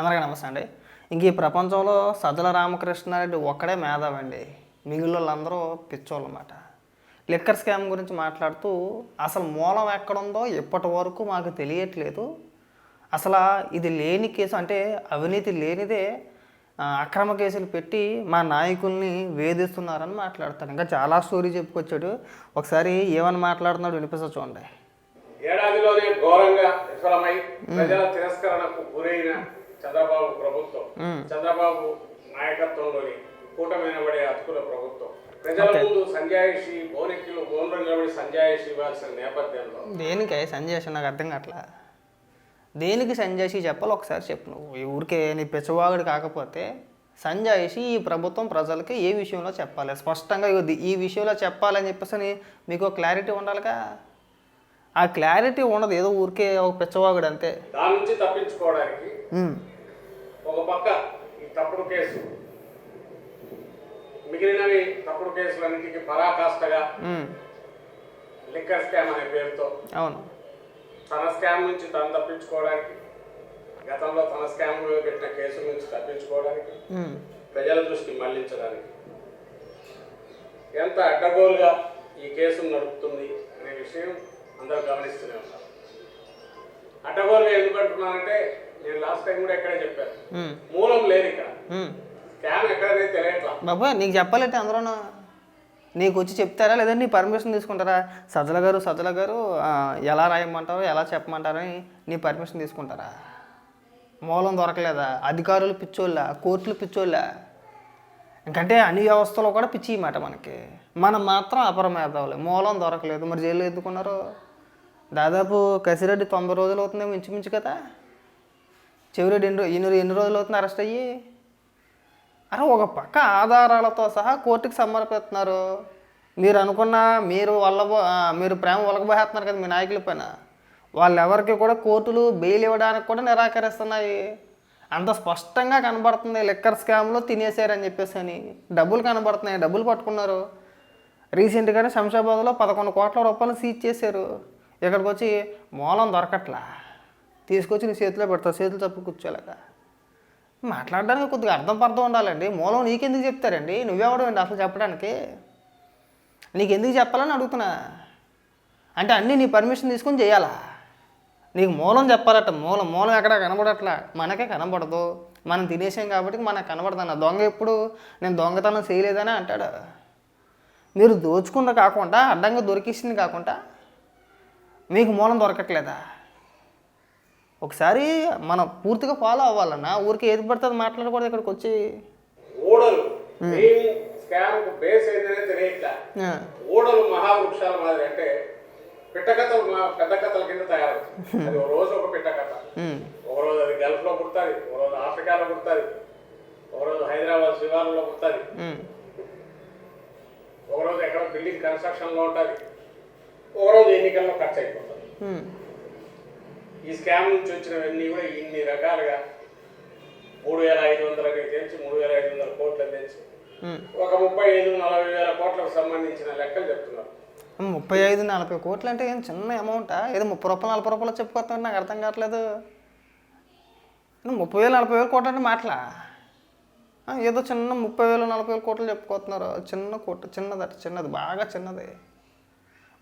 అందరికీ నమస్తే అండి. ఇంక ఈ ప్రపంచంలో సజ్జల రామకృష్ణారెడ్డి ఒక్కడే మేధావండి మిగిలిన వాళ్ళందరూ పిచ్చోళ్ళు అన్నమాట లిక్కర్ స్కామ్ గురించి మాట్లాడుతూ అసలు మూలం ఎక్కడుందో ఇప్పటి వరకు మాకు తెలియట్లేదు. అసలు ఇది లేని కేసు అంటే అవినీతి లేనిదే అక్రమ కేసులు పెట్టి మా నాయకుల్ని వేధిస్తున్నారని మాట్లాడతాడు. ఇంకా చాలా స్టోరీ చెప్పుకొచ్చాడు. ఒకసారి ఏమని మాట్లాడుతున్నాడు వినిపిస్తా చూడండి. ఏడాదిలోనే ఘోరంగా విఫలమై ప్రజల తిరస్కరణకు గురైన చంద్రబాబు ప్రభుత్వం చంద్రబాబు నాయకత్వంలోని కూటమి నిలబడే అతుకుల ప్రభుత్వం. ప్రజల ముందు సంజాయిషి బోనెక్కిలు బోన్లు నిలబడి సంజాయిషి ఇవ్వాల్సిన నేపథ్యంలో. దేనికి సంజయ్ నాకు అర్థం కావట్లా? దేనికి సంజయ్షి చెప్పాలి ఒకసారి చెప్పు నువ్వు. ఈ ఊరికే నీ పిచ్చవాగుడు కాకపోతే సంజయ్షి ఈ ప్రభుత్వం ప్రజలకి ఏ విషయంలో చెప్పాలి? స్పష్టంగా ఈ విషయంలో చెప్పాలని చెప్పేసి అని మీకు క్లారిటీ ఉండాలిగా? ఆ క్లారిటీ ఉండదు. ఏదో ఊరికే ఒక పిచ్చవాగుడు అంతే. దాని నుంచి తప్పించుకోవడానికి ఒక పక్క ఈ తప్పుడు కేసు. మిగిలినవి తప్పుడు కేసులన్నింటికి పరాకాష్ఠగా ఉమ్, లిక్కర్ స్కామ్ అనే పేరుతో అవును. తన స్కామ్ నుంచి తను తప్పించుకోవడానికి గతంలో తన స్కామ్ పెట్టిన కేసుల నుంచి తప్పించుకోవడానికి ప్రజల దృష్టి మళ్ళించడానికి ఎంత అడ్డగోలుగా ఈ కేసును నడుపుతుంది అనే విషయం అందరూ గమనిస్తూనే ఉన్నారు అడ్డగోలుగా ఎందుకు అంటున్నానంటే నేను లాస్ట్ టైం కూడా ఎక్కడే చెప్పాను. ఉమ్, మూలం లేదు ఇక్కడ. ఉమ్. స్కామ్ ఎక్కడనేది తెలియట్లా? బాబా నీకు చెప్పాలంటే అందరూ నీకు వచ్చి చెప్తారా? లేదా నీ పర్మిషన్ తీసుకుంటారా? సజ్జల గారు సజ్జల గారు ఎలా రాయమంటారో ఎలా చెప్పమంటారో అని నీ పర్మిషన్ తీసుకుంటారా? మూలం దొరకలేదా? అధికారులు పిచ్చోళ్ళ? కోర్టులు పిచ్చోళ్ళ? ఇంకంటే అన్ని వ్యవస్థలో కూడా పిచ్చి మాట మనకి. మనం మాత్రం అపరమేధావులు మూలం దొరకలేదు. మరి జైల్లో ఎందుకున్నారు? దాదాపు కసిరెడ్డి తొంభై రోజులు అవుతుందేమో ఇంచుమించు కదా? చివరి ఎన్ని ఎన్ని ఎన్ని రోజులు అవుతుంది అరెస్ట్ అయ్యి? అరే ఒక పక్క ఆధారాలతో సహా కోర్టుకి సమర్పిస్తున్నారు మీరు అనుకున్న మీరు వల్ల మీరు ప్రేమ ఒలకబోతున్నారు కదా మీ నాయకుల పైన. వాళ్ళెవరికి కూడా కోర్టులు బెయిల్ ఇవ్వడానికి కూడా నిరాకరిస్తున్నాయి. అంత స్పష్టంగా కనబడుతుంది లిక్కర్ స్కామ్లో తినేసారని చెప్పేసి అని. డబ్బులు కనబడుతున్నాయి డబ్బులు పట్టుకున్నారు. రీసెంట్గానే శంషాబాద్లో పదకొండు కోట్ల రూపాయలు సీజ్ చేశారు. ఇక్కడికి వచ్చి మూలం దొరకట్లా. తీసుకొచ్చి నీ చేతిలో పెడతావు చేతులు తప్పు కూర్చోలేక. మాట్లాడడానికి కొద్దిగా అర్థం పర్థం ఉండాలండి. మూలం నీకెందుకు చెప్తారండి? నువ్వెవడండి అసలు చెప్పడానికి? నీకెందుకు చెప్పాలని అడుగుతున్నా. అంటే అన్నీ నీ పర్మిషన్ తీసుకొని చేయాలా? నీకు మూలం చెప్పాలట. మూలం మూలం ఎక్కడ కనబడట్లా? మనకే కనబడదు. మనం తినేసాం కాబట్టి మనకు కనబడదన్న. దొంగ ఎప్పుడు నేను దొంగతనం చేయలేదని అంటాడు. మీరు దోచుకున్న కాకుండా అడ్డంగా దొరికిస్తుంది కాకుండా మీకు మూలం దొరకట్లేదా? ఒకసారి మనం పూర్తిగా ఫాలో అవ్వాలన్నా ఊరికి ఏది పడుతుంది మాట్లాడకూడదు ఇక్కడికి వచ్చి. ఓడలు. మెయిన్ స్కామ్ బేస్ ఏంటనే తెలియట్లా ఓడలు మహావృక్షాల మాదిరి అంటే పిట్టకథలు మా- పెద్ద కథల కింద తయారవుతుంది అది ఒక రోజు ఒక పిట్టకథ ఉమ్, ఒక రోజు అది గల్ఫ్లో పుడుతుంది. ఒక రోజు ఆఫ్రికాలో పుడుతుంది. ఒక రోజు హైదరాబాద్ శివార్లలో పుడుతుంది. ఉమ్, ఒక రోజు ఎక్కడ బిల్డింగ్ కన్స్ట్రక్షన్లో ఉంటుంది. ఒక రోజు ఎన్నికల్లో ఖర్చు అయిపోతుంది. ఈ స్కామ్ నుంచి వచ్చినవన్నీ కూడా ఇన్ని రకాలుగా మూడు వేల ఐదు వందలకి తెచ్చి మూడు వేల ఐదు వందల కోట్లకు తెచ్చి. ఒక ముప్పై ఐదు నలభై వేల కోట్లకు సంబంధించిన లెక్కలు చెప్తున్నారు. ముప్పై ఐదు నలభై కోట్లు అంటే ఏం చిన్న అమౌంటా? ఏదో ముప్పై రూపాయలు నలభై రూపాయలు చెప్పుకోస్తాను నాకు అర్థం కావట్లేదు. ముప్పై వేలు నలభై వేలు కోట్లు అంటే మాటలా? ఏదో చిన్న ముప్పై వేలు నలభై వేలు కోట్లు చెప్పుకోతున్నారు చిన్న కోట్లు చిన్నదట చిన్నది బాగా చిన్నది.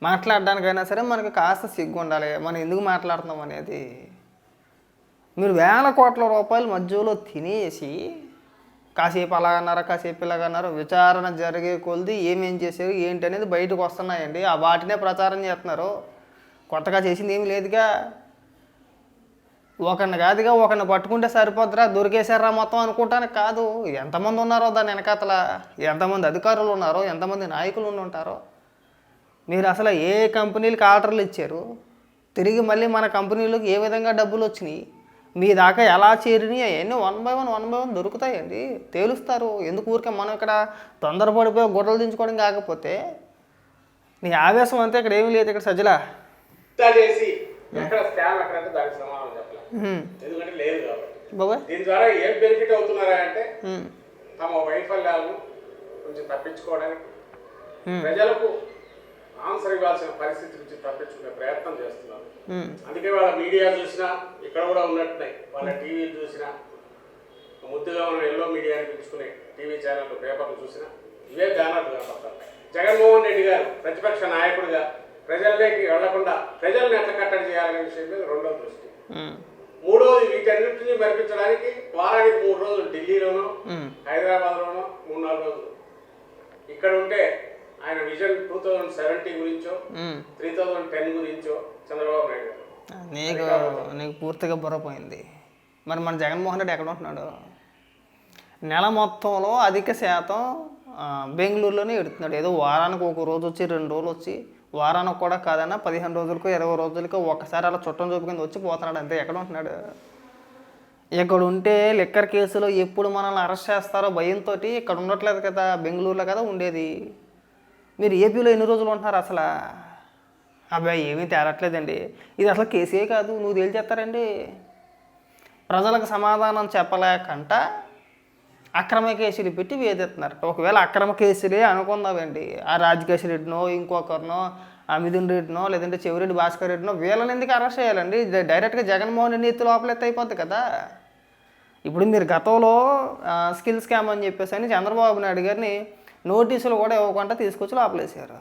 మాట్లాడడానికైనా సరే మనకి కాస్త సిగ్గు ఉండాలి మనం ఎందుకు మాట్లాడుతున్నాం అనేది. మీరు వేల కోట్ల రూపాయలు మధ్యలో తినేసి కాసేపు అలాగన్నారా కాసేపు ఇలాగన్నారు విచారణ జరిగే కొలిది ఏమేం చేశారు ఏంటి అనేది బయటకు వస్తున్నాయండి. ఆ వాటినే ప్రచారం చేస్తున్నారు. కొత్తగా చేసింది ఏమీ లేదుగా. ఒకరిని కాదుగా ఒకరిని పట్టుకుంటే సరిపోద్దురా దొరికేశారా మొత్తం అనుకుంటానికి కాదు. ఎంతమంది ఉన్నారో దాని వెనకాతల. ఎంతమంది అధికారులు ఉన్నారో ఎంతమంది నాయకులు ఉండి ఉంటారో. మీరు అసలు ఏ కంపెనీలకు ఆర్డర్లు ఇచ్చారు? తిరిగి మళ్ళీ మన కంపెనీలకు ఏ విధంగా డబ్బులు వచ్చినాయి? మీ దాకా ఎలా చేరినాయి? అవన్నీ one by one one by one దొరుకుతాయండి. తేలుస్తారు. ఎందుకు ఊరికే మనం ఇక్కడ తొందరపడిపోయి గొడవలు దించుకోవడం కాకపోతే? నీ ఆవేశం అంతా ఇక్కడ ఏమీ లేదు ఇక్కడ సజ్జలా. బాబాయ్. దీని ద్వారా ఏం బెనిఫిట్ అవుతున్నారా అంటే తమ వైఫల్యాలను కొంచెం తప్పించుకోవడానికి. ప్రజలకు ఆన్సర్ ఇవ్వాల్సిన పరిస్థితి నుంచి తప్పించుకునే ప్రయత్నం చేస్తున్నారు. అందుకే వాళ్ళ మీడియా చూసినా ఇక్కడ కూడా ఉన్నట్టున్నాయి. వాళ్ళ టీవీ చూసినా ముద్దుగా మనం ఎల్లో మీడియా అని పిలుచుకునే టీవీ ఛానల్ పేపర్లు చూసినా ఇవే బ్యానర్లు కనపడతాయి. జగన్మోహన్ రెడ్డి గారు ప్రతిపక్ష నాయకుడిగా ప్రజల్లోకి వెళ్ళకుండా ప్రజల్ని ఎట్లా కట్టడి చేయాలనే విషయం మీద రెండో దృష్టి. మూడోది వీటన్నిటిని మరిపించడానికి వారానికి మూడు రోజులు ఢిల్లీలోనో హైదరాబాద్లోనో మూడు నాలుగు రోజులు. ఇక్కడ ఉంటే ఆయన విజన్ టూ థౌజండ్ సెవెంటీ గురించో. త్రీ థౌజండ్ టెన్ గురించో చంద్రబాబు నాయుడు గారు. నీకు నీకు పూర్తిగా బుర్రపోయింది. మరి మన జగన్మోహన్ రెడ్డి ఎక్కడ ఉంటున్నాడు? నెల మొత్తంలో అధిక శాతం బెంగళూరులోనే ఎడుతున్నాడు. ఏదో వారానికి ఒక రోజు వచ్చి రెండు రోజులు వచ్చి వారానికి కూడా కాదన్నా పదిహేను రోజులకు ఇరవై రోజులకు ఒకసారి అలా చుట్టం చూపు కింద వచ్చి పోతున్నాడు అంతే. ఎక్కడ ఉంటున్నాడు? ఇక్కడ ఉంటే లిక్కర్ కేసులో ఎప్పుడు మనల్ని అరెస్ట్ చేస్తారో భయంతో ఇక్కడ ఉండట్లేదు కదా బెంగళూరులో కదా ఉండేది. మీరు ఏపీలో ఎన్ని రోజులు ఉంటున్నారు అసలు? అబ్బాయి ఏమీ తేరట్లేదండి. ఇది అసలు కేసే కాదు నువ్వు తేల్చేస్తారండి. ప్రజలకు సమాధానం చెప్పలేకంట అక్రమ కేసులు పెట్టి వేధిస్తున్నారు. ఒకవేళ అక్రమ కేసులే అనుకుందామండి. ఆ రాజకేశ్ రెడ్డినో ఇంకొకరినో ఆ మిథున్ రెడ్డినో లేదంటే చెవిరెడ్డి భాస్కర్ రెడ్డినో వీళ్ళని ఎందుకు అరెస్ట్ చేయాలండి? డైరెక్ట్గా జగన్మోహన్ రెడ్డి ఎత్తు లోపలెత్తి అయిపోద్ది కదా. ఇప్పుడు మీరు గతంలో స్కిల్ స్కామ్ అని చెప్పేసి అని చంద్రబాబు నాయుడు గారిని నోటీసులు కూడా ఇవ్వకుండా తీసుకొచ్చి లోపలేసారు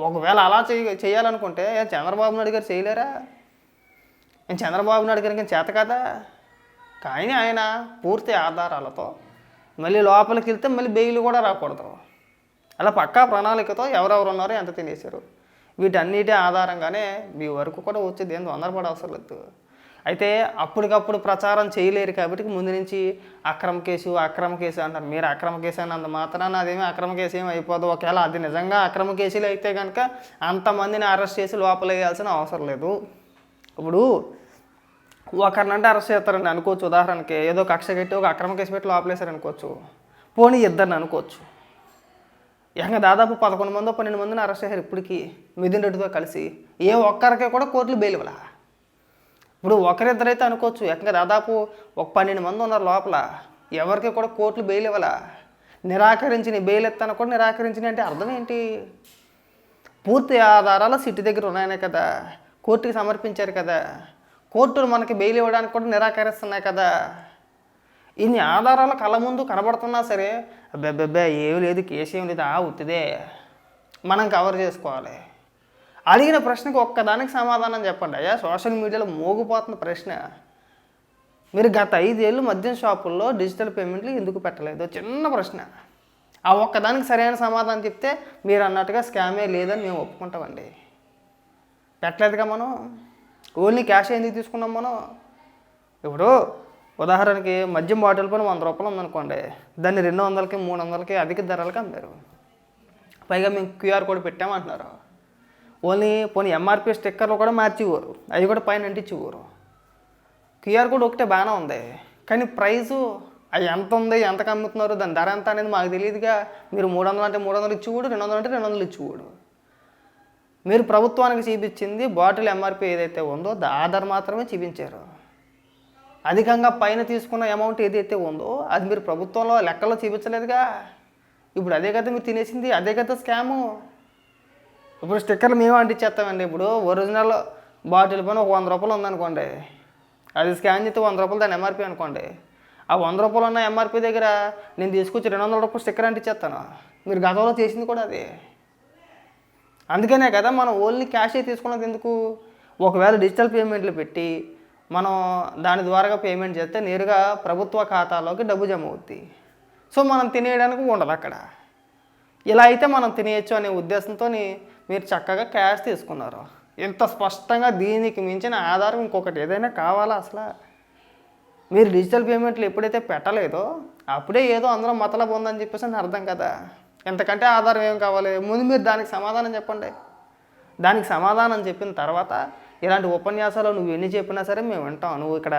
ఒకవేళ అలా చేయ చేయాలనుకుంటే చంద్రబాబు నాయుడు గారు చేయలేరా? నేను చంద్రబాబు నాయుడు గారికి చేత కదా? కానీ ఆయన పూర్తి ఆధారాలతో మళ్ళీ లోపలికి వెళ్తే మళ్ళీ బెయిల్ కూడా రాకూడదు. అలా పక్కా ప్రణాళికతో ఎవరెవరు ఉన్నారో ఎంత తినేశారు? వీటన్నిటి ఆధారంగానే మీ వరకు కూడా వచ్చేది ఏం తొందరపడే అవసరం లేదు. అయితే అప్పటికప్పుడు ప్రచారం చేయలేరు కాబట్టి ముందు నుంచి అక్రమ కేసు అక్రమ కేసు అంటారు. మీరు అక్రమ కేసు అన్నంత మాత్రాన అదేమీ అక్రమ కేసు ఏమి అయిపోదు. ఒకవేళ అది నిజంగా అక్రమ కేసులు అయితే కనుక అంతమందిని అరెస్ట్ చేసి లోపల వేయాల్సిన అవసరం లేదు. ఇప్పుడు ఒకరినంటే అరెస్ట్ చేస్తారని అనుకోవచ్చు. ఉదాహరణకి ఏదో కక్ష కట్టి ఒక అక్రమ కేసు పెట్టి లోపలేశారు అనుకోవచ్చు. పోనీ ఇద్దరిని అనుకోవచ్చు. ఇంకా దాదాపు పదకొండు మందో పన్నెండు మందిని అరెస్ట్ చేశారు ఇప్పటికీ. మిథున్ రెడ్డితో కలిసి ఏ ఒక్కరికే కూడా కోర్టులు బెయిల్ ఇవ్వలా. ఇప్పుడు ఒకరిద్దరైతే అనుకోవచ్చు. ఏకంగా దాదాపు ఒక పన్నెండు మంది ఉన్నారు లోపల. ఎవరికి కూడా కోర్టులు బెయిల్ ఇవ్వాల? నిరాకరించిన బెయిల్ ఎత్తాను కూడా నిరాకరించిన అంటే అర్థం ఏంటి? పూర్తి ఆధారాలు సిటీ దగ్గర ఉన్నాయనే కదా. కోర్టుకి సమర్పించారు కదా. కోర్టులు మనకి బెయిల్ ఇవ్వడానికి కూడా నిరాకరిస్తున్నాయి కదా. ఇన్ని ఆధారాలు కళ్ళ ముందు కనబడుతున్నా సరే అబ్బాబ్బాబ్బా ఏమి లేదు కేసు ఏం లేదు ఆ ఉత్తిదే. మనం కవర్ చేసుకోవాలి. అడిగిన ప్రశ్నకు ఒక్కదానికి సమాధానం చెప్పండి. అయ్యా సోషల్ మీడియాలో మోగిపోతున్న ప్రశ్న. మీరు గత ఐదేళ్ళు మద్యం షాపుల్లో డిజిటల్ పేమెంట్లు ఎందుకు పెట్టలేదు? చిన్న ప్రశ్న. ఆ ఒక్కదానికి సరైన సమాధానం చెప్తే మీరు అన్నట్టుగా స్కామే లేదని మేము ఒప్పుకుంటామండి. పెట్టలేదుగా మనం. ఓన్లీ క్యాష్ ఎందుకు తీసుకున్నాం మనం? ఇప్పుడు ఉదాహరణకి మద్యం బాటిల్ పైన వంద రూపాయలు ఉందనుకోండి. దాన్ని రెండు వందలకి మూడు వందలకి అధిక ధరలకి అమ్మారు. పైగా మేము క్యూఆర్ కోడ్ పెట్టామంటున్నారు. ఓన్లీ పోనీ ఎంఆర్పి స్టిక్కర్లు కూడా మార్చివ్వరు. అవి కూడా పైన అంటించివ్వరు. క్యూఆర్ కోడ్ ఒకటే బాగానే ఉంది. కానీ ప్రైజు అది ఎంత ఉంది ఎంత అమ్ముతున్నారు దాని ధర ఎంత అనేది మాకు తెలియదుగా. మీరు మూడు వందలు అంటే మూడు వందలు ఇచ్చివ్వడు రెండు వందలు అంటే రెండు వందలు ఇచ్చివ్వడు. మీరు ప్రభుత్వానికి చూపించింది బాటిల్ ఎంఆర్పి ఏదైతే ఉందో ఆధార్ ఆ ధర మాత్రమే చూపించారు. అధికంగా పైన తీసుకున్న అమౌంట్ ఏదైతే ఉందో అది మీరు ప్రభుత్వంలో లెక్కలో చూపించలేదుగా. ఇప్పుడు అదే కదా మీరు తినేసింది అదే కదా స్కాము ఇప్పుడు స్టిక్కర్లు మేము అంటించేస్తామండి. ఇప్పుడు ఒరిజినల్ బాటిల్ పైన ఒక వంద రూపాయలు ఉందనుకోండి. అది స్కాన్ చేస్తే వంద రూపాయలు దాని ఎంఆర్పి అనుకోండి. ఆ వంద రూపాయలు ఉన్న ఎంఆర్పి దగ్గర నేను తీసుకొచ్చి రెండు వందల రూపాయలు స్టిక్కర్ అంటించేస్తాను. మీరు గతంలో చేసింది కూడా అది. అందుకనే కదా మనం ఓన్లీ క్యాషే తీసుకున్నది ఎందుకు? ఒకవేళ డిజిటల్ పేమెంట్లు పెట్టి మనం దాని ద్వారా పేమెంట్ చేస్తే నేరుగా ప్రభుత్వ ఖాతాలోకి డబ్బు జమ అవుద్ది. సో మనం తినేయడానికి ఉండదు అక్కడ. ఇలా అయితే మనం తినేయచ్చు అనే ఉద్దేశంతో మీరు చక్కగా క్యాష్ తీసుకున్నారు. ఇంత స్పష్టంగా దీనికి మించిన ఆధారం ఇంకొకటి ఏదైనా కావాలా అసలు? మీరు డిజిటల్ పేమెంట్లు ఎప్పుడైతే పెట్టలేదో అప్పుడే ఏదో అందులో మతలబు ఉందని చెప్పేసి అని అర్థం కదా. ఎంతకంటే ఆధారం ఏం కావాలి? ముందు మీరు దానికి సమాధానం చెప్పండి. దానికి సమాధానం చెప్పిన తర్వాత ఇలాంటి ఉపన్యాసాలు నువ్వు ఎన్ని చెప్పినా సరే మేము వింటాం. నువ్వు ఇక్కడ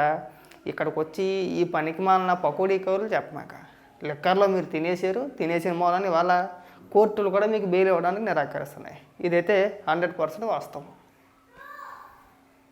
ఇక్కడికి వచ్చి ఈ పనికి మాలిన పకోడీ కౌరులు చెప్పమాక. లిక్కర్లో మీరు తినేసారు తినేసిన మూలని వాళ్ళ కోర్టులు కూడా మీకు బెయిల్ ఇవ్వడానికి నిరాకరిస్తున్నాయి. ఇదైతే హండ్రెడ్ పర్సెంట్ వాస్తవం.